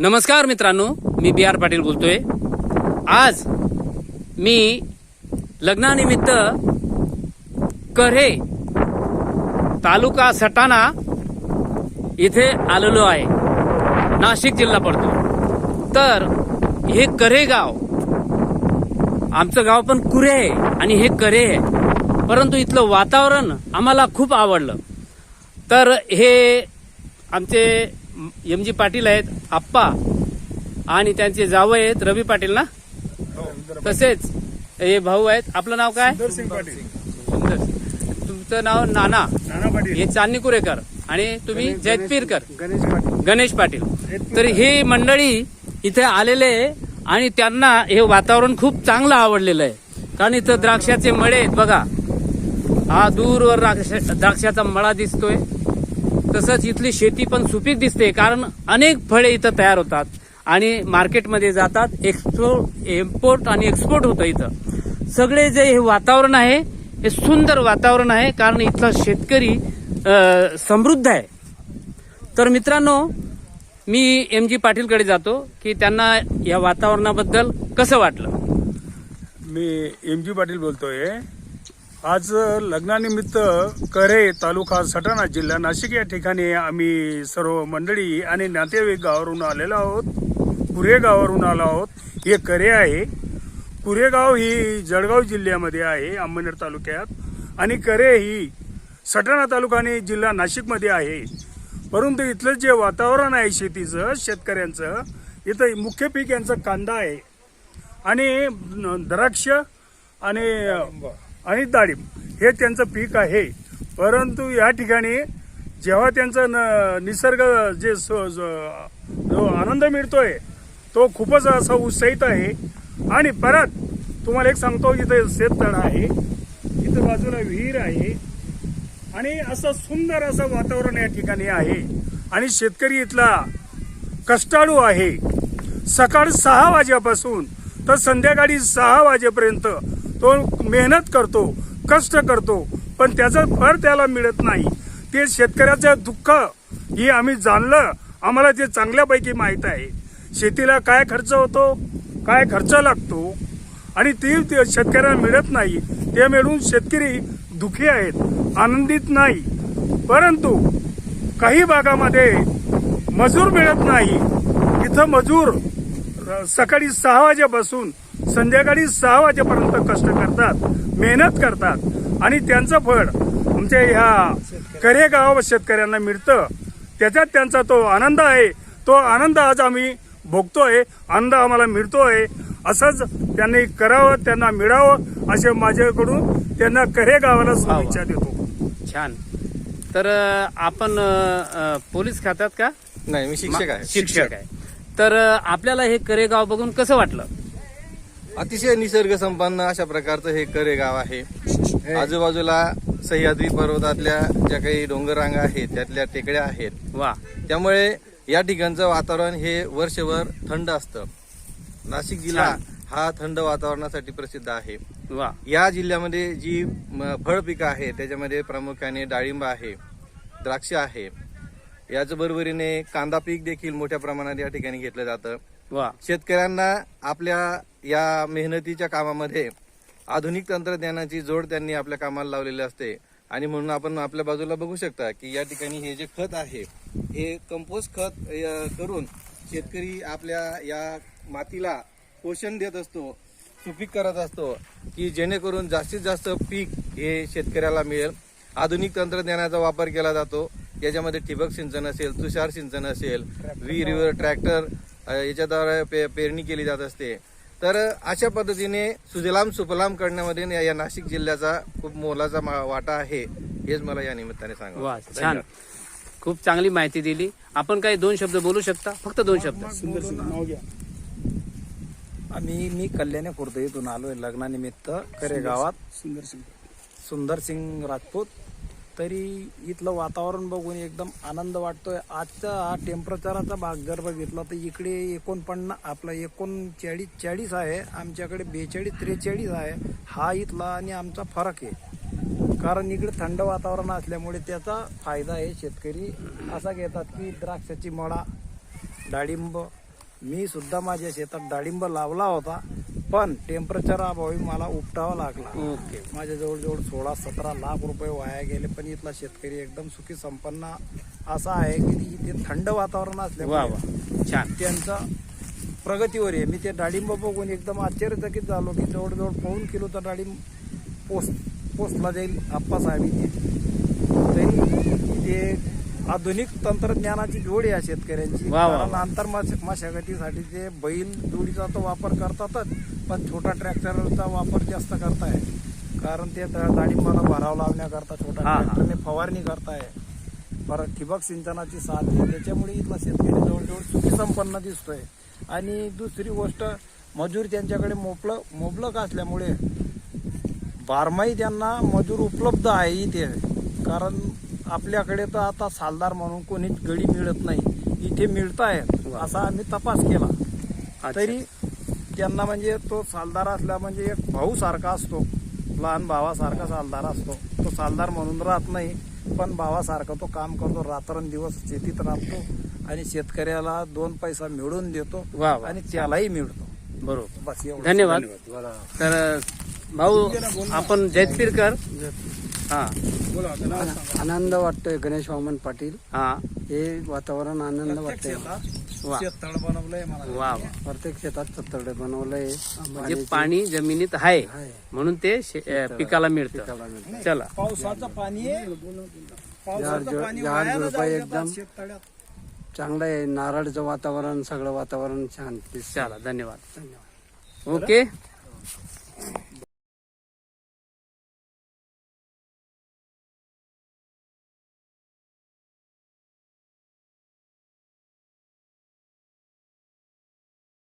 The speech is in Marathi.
नमस्कार मित्रांनो मी बी आर पाटील बोलतोय. आज मी लग्नानिमित्त कऱ्हे तालुका सटाणा इथे आलेलो आहे. नाशिक जिल्हा पडतो. तर हे करे गाव आमचं गाव पण कुरे आहे आणि हे करे आहे. परंतु इथलं वातावरण आम्हाला खूप आवडलं. तर हे आमचे एम जी पाटील आहेत आप्पा आणि त्यांचे जावं आहेत रवी पाटील ना? तसेच हे भाऊ आहेत. आपलं नाव काय? सुंदर तुमचं नाव नाना? हे चांदणी कुरेकर आणि तुम्ही जयतपीरकर गणेश पाटील. तर ही मंडळी इथे आलेले आहे आणि त्यांना हे वातावरण खूप चांगलं आवडलेलं आहे. कारण इथं द्राक्षाचे मळे आहेत बघा. हा दूरवर द्राक्ष- द्राक्षाचा मळा दिसतोय. तसंच इथली शेती पण सुपीक दिसते कारण अनेक फळे इथं तयार होतात आणि मार्केटमध्ये जातात एक्सपोर्ट इम्पोर्ट आणि एक्सपोर्ट होतं इथं. सगळे जे हे वातावरण आहे हे सुंदर वातावरण आहे कारण इथला शेतकरी समृद्ध आहे. तर मित्रांनो मी एम जी पाटीलकडे जातो की त्यांना या वातावरणाबद्दल कसं वाटलं? मी एम जी पाटील बोलतोय. आज लग्नानिमित्त करे तालुका सटाणा जिल्हा नाशिक या ठिकाणी आम्ही सर्व मंडळी आणि नातेवाईक गावावरून आलेलो आहोत. कुरे गावावरून आलो आहोत. हे करे आहे. कुरेगाव ही जळगाव जिल्ह्यामध्ये आहे अंबनेर तालुक्यात. आणि करे ही सटाणा तालुका आणि जिल्हा नाशिकमध्ये आहे. परंतु इथलं जे वातावरण आहे शेतीचं शेतकऱ्यांचं इथं मुख्य पीक यांचं कांदा आहे. आणि द्राक्ष आणि आणि डाळिंब हे त्यांचं पीक आहे. परंतु या ठिकाणी जेव्हा त्यांचं न- निसर्ग जे स- जो आनंद मिळतोय तो खूपच असा उत्साहित आहे. आणि परत तुम्हाला एक सांगतो इथे शेततळ आहे. इथं बाजूला विहीर आहे. आणि असं सुंदर असं वातावरण या ठिकाणी आहे. आणि शेतकरी इथला कष्टाळू आहे. सकाळ सहा वाजेपासून तर संध्याकाळी सहा वाजेपर्यंत तो मेहनत करतो कष्ट करतो पण त्याचं फळ त्याला मिळत नाही. ते शेतकऱ्याचं दुःख हे आम्ही जाणलं. आम्हाला ते चांगल्यापैकी माहीत आहे शेतीला काय खर्च होतो काय खर्च लागतो आणि ती ते शेतकऱ्याला मिळत नाही ते मिळून शेतकरी दुखी आहेत आनंदित नाही. परंतु काही भागामध्ये मजूर मिळत नाही. इथं मजूर सकाळी सहा वाजेपासून संध्याकाळी सहा वाजेपर्यंत कष्ट करतात मेहनत करतात आणि त्यांचं फळ आमच्या ह्या करेगाव शेतकऱ्यांना मिळतं. त्याच्यात त्यांचा तो आनंद आहे. तो आनंद आज आम्ही भोगतोय आनंद आम्हाला मिळतोय. असंच त्यांनी करावं त्यांना मिळावं असे माझ्याकडून त्यांना करे गावाला शुभेच्छा देतो. छान. तर आपण पोलीस खात्यात का? नाही मी शिक्षक आहे. शिक्षक आहे. तर आपल्याला हे करेगाव बघून कसं वाटलं? अतिशय निसर्ग संपन्न अशा प्रकारचं हे करे गाव आहे. आजूबाजूला सह्याद्री पर्वतातल्या ज्या काही डोंगररांगा आहेत त्यातल्या टेकड्या आहेत. वा. त्यामुळे या ठिकाणचं वातावरण हे वर्षभर थंड असतं. नाशिक जिल्हा हा थंड वातावरणासाठी प्रसिद्ध आहे. वा. या जिल्ह्यामध्ये जी म, फळपिकं आहे त्याच्यामध्ये प्रामुख्याने डाळिंब आहे द्राक्ष आहे. याच बरोबरीने कांदा पीक देखील मोठ्या प्रमाणात या ठिकाणी घेतलं जातं. वा. शेतकऱ्यांना आपल्या या मेहनतीच्या कामामध्ये आधुनिक तंत्रज्ञानाची जोड त्यांनी आपल्या कामाला लावलेली असते. आणि म्हणून आपण आपल्या बाजूला बघू शकता की या ठिकाणी हे जे खत आहे हे कंपोस्ट खत करून शेतकरी आपल्या या मातीला पोषण देत असतो सुपीक करत असतो की जेणेकरून जास्तीत जास्त पीक हे शेतकऱ्याला मिळेल. आधुनिक तंत्रज्ञानाचा वापर केला जातो. याच्यामध्ये ठिबक सिंचन असेल तुषार सिंचन असेल विहिरीवर ट्रॅक्टर याच्याद्वारे पे पेरणी केली जात असते. तर अशा पद्धतीने सुजलाम सुफलाम करण्यामध्ये या- या नाशिक जिल्ह्याचा खूप मोलाचा वाटा आहे हेच मला या निमित्ताने सांगा वा छान. खूप चांगली माहिती दिली. आपण काही दोन शब्द बोलू शकता? फक्त दोन शब्द. आम्ही मी कल्याणी खुर्द इथून आलोय लग्नानिमित्त करे गावात सुंदरसिंग सुंदर सिंग राजपूत. तरी इथलं वातावरण बघून एकदम आनंद वाटतोय. आजचा हा टेम्परेचरचा भाग जर बघितला तर इकडे एकोणपन्ना आपला एकोणचाळीस चाळीस आहे. आमच्याकडे बेचाळीस त्रेचाळीस आहे. हा इथला आणि आमचा फरक आहे. कारण इकडे थंड वातावरण असल्यामुळे त्याचा फायदा आहे शेतकरी. असा घेतात की द्राक्षाची मळा डाळिंब. मी सुद्धा माझ्या शेतात डाळिंब लावला होता. पण टेम्परेचर अभावी मला उपटावा लागला. ओके. माझ्या जवळजवळ सोळा सतरा लाख रुपये वाया गेले पण इथला शेतकरी एकदम सुखी संपन्न असा आहे की इथे थंड वातावरण वा असल्यामुळे छान. त्यांचा प्रगतीवर आहे. मी ते डाळिंब बघून एकदम आश्चर्यचकित झालो की जवळजवळ पाऊन किलोचा डाळिंब पोस्ट पोस्टला जाईल आप्पा साहेब इथे. तरी ते आधुनिक तंत्रज्ञानाची जोड आहे या शेतकऱ्यांची. वा, वा, कारण वा. आंतर मश- मशागतीसाठी ते बैल जोडीचा तो वापर करतातच पण छोटा ट्रॅक्टरचा वापर जास्त करताय. कारण ते ड- डाळिंबाला भराव लावण्याकरता छोटा हा, हा. ट्रॅक्टरने फवारणी करताय. परत ठिबक सिंचनाची साथ आहे त्याच्यामुळे इथला शेतकरी जवळजवळ सुखी संपन्न दिसतोय. आणि दुसरी गोष्ट मजूर त्यांच्याकडे मोपलं मोबलक असल्यामुळे बारमाही त्यांना मजूर उपलब्ध आहे इथे. कारण आपल्याकडे तर आता सालदार म्हणून कोणीच गडी मिळत नाही. इथे मिळत आहेत. असा आम्ही तपास केला. तरी त्यांना म्हणजे तो सालदार असला म्हणजे एक भाऊ सारखा असतो. लहान भावासारखा सालदार असतो. तो सालदार म्हणून राहत नाही पण भावासारखा तो काम करतो. रात्रंदिवस शेतीत राबतो आणि शेतकऱ्याला दोन पैसा मिळवून देतो. आणि त्यालाही मिळतो. बरोबर. बस एवढं. धन्यवाद. तर भाऊ आपण जैतपीरकर हा. आनंद वाटतोय गणेश वामन पाटील. हा. हे वातावरण आनंद वाटतंय. वा. शेततळ बनवलंय मला. वा वा. प्रत्येक शेतात चत्तडे बनवलंय. म्हणजे पाणी जमिनीत आहे. म्हणून ते शे- अ, पिकाला मिळतं. चला. पावसाचं पाणी आहे. पावसाचं झाड- पाणी झाड वाया न झुडपं जाऊ देतात एकदम- शेततळ्यात. चांगलं आहे. नारळचं वातावरण सगळं वातावरण छान. चला धन्यवाद. धन्यवाद. ओके.